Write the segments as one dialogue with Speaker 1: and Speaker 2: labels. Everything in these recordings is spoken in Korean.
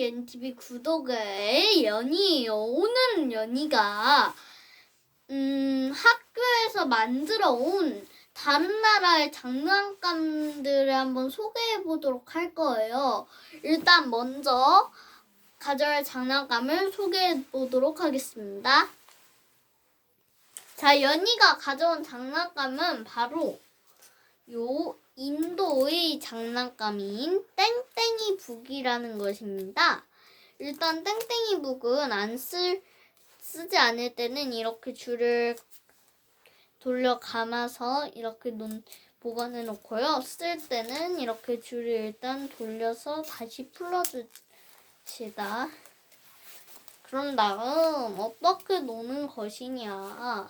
Speaker 1: 연TV 구독을 연이에요. 오늘은 연이가 음, 학교에서 만들어 온 다른 나라의 장난감들을 한번 소개해 보도록 할 거예요. 일단 먼저 가져갈 장난감을 소개해 보도록 하겠습니다. 자, 연이가 가져온 장난감은 바로 요 인도의 장난감인 땡땡이 북이라는 것입니다. 일단 땡땡이 북은 안 쓸, 쓰지 않을 때는 이렇게 줄을 돌려 감아서 이렇게 놓, 보관해 놓고요. 쓸 때는 이렇게 줄을 일단 돌려서 다시 풀어줍시다. 그런 다음 어떻게 노는 것이냐.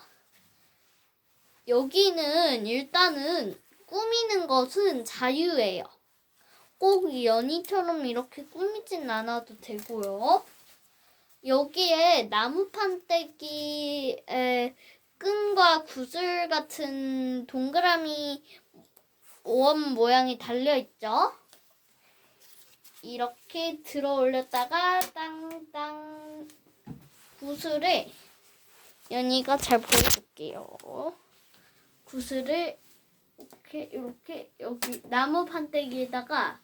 Speaker 1: 여기는 일단은 꾸미는 것은 자유예요. 꼭 연이처럼 이렇게 꾸미진 않아도 되고요. 여기에 나무 판때기에 끈과 구슬 같은 동그라미 원 모양이 달려 있죠. 이렇게 들어 올렸다가 땅땅 구슬을 연이가 잘 보여줄게요. 구슬을 이렇게 이렇게 여기 나무 판때기에다가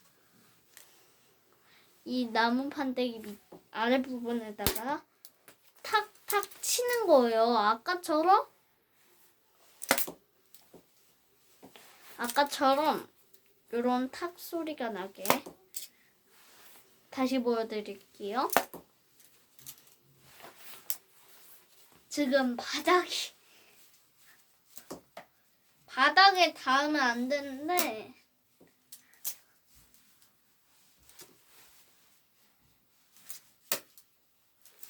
Speaker 1: 이 나무 판때기 밑 아래 부분에다가 탁탁 치는 거예요. 아까처럼 아까처럼 이런 탁 소리가 나게 다시 보여드릴게요. 지금 바닥이 바닥에 닿으면 안 되는데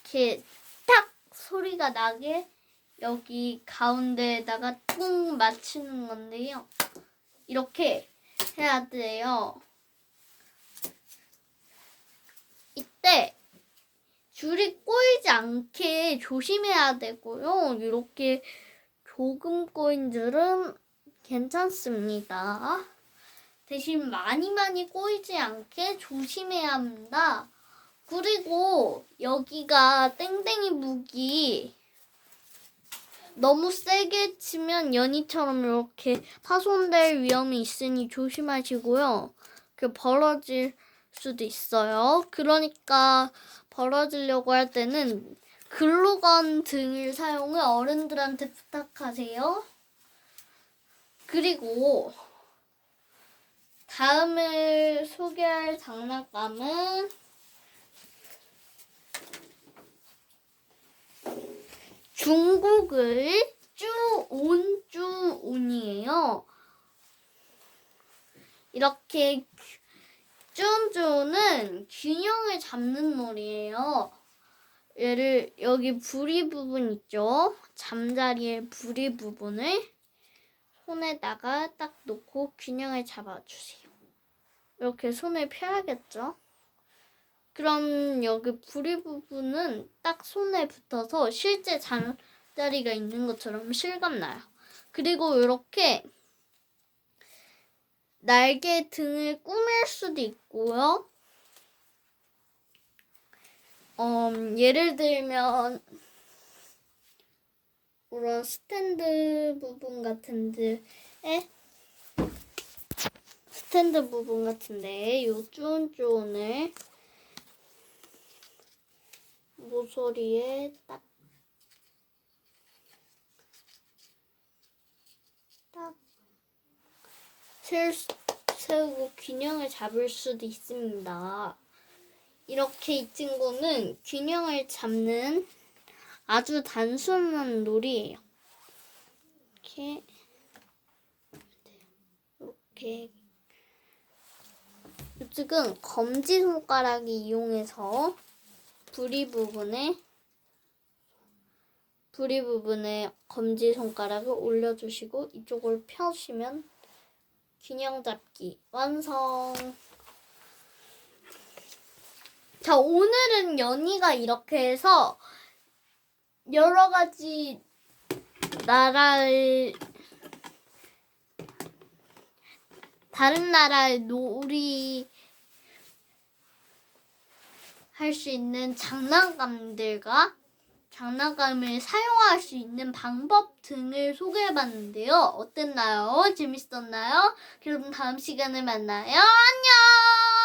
Speaker 1: 이렇게 딱 소리가 나게 여기 가운데에다가 뚱 맞추는 건데요. 이렇게 해야 돼요. 이때 줄이 꼬이지 않게 조심해야 되고요. 이렇게 조금 꼬인 줄은 괜찮습니다. 대신 많이 많이 꼬이지 않게 조심해야 합니다. 그리고 여기가 땡땡이 무기 너무 세게 치면 연이처럼 이렇게 파손될 위험이 있으니 조심하시고요. 그 벌어질 수도 있어요. 그러니까 벌어지려고 할 때는 글루건 등을 사용을 어른들한테 부탁하세요. 그리고 다음을 소개할 장난감은 중국의 쭈온 쭈온이에요. 이렇게 쭈온쭈온은 균형을 잡는 놀이에요. 얘를 여기 부리 부분 있죠? 잠자리의 부리 부분을 손에다가 딱 놓고 균형을 잡아주세요. 이렇게 손을 펴야겠죠? 그럼 여기 부리 부분은 딱 손에 붙어서 실제 잠자리가 있는 것처럼 실감나요. 그리고 이렇게 날개 등을 꾸밀 수도 있고요. 음, 예를 들면 그런 스탠드 부분 같은 데에 스탠드 부분 같은데 요 쫀쫀을 모서리에 딱 딱 세우고 균형을 잡을 수도 있습니다. 이렇게 이 친구는 균형을 잡는 아주 단순한 놀이에요. 이렇게 이렇게 이쪽은 검지 손가락이 이용해서 부리 부분에 부리 부분에 검지 손가락을 올려주시고 이쪽을 펴시면 균형 잡기 완성. 자 오늘은 연희가 이렇게 해서 여러 가지 나라의 다른 나라의 놀이 할 수 있는 장난감들과 장난감을 사용할 수 있는 방법 등을 소개해 봤는데요. 어땠나요? 재밌었나요? 여러분 다음 시간에 만나요. 안녕!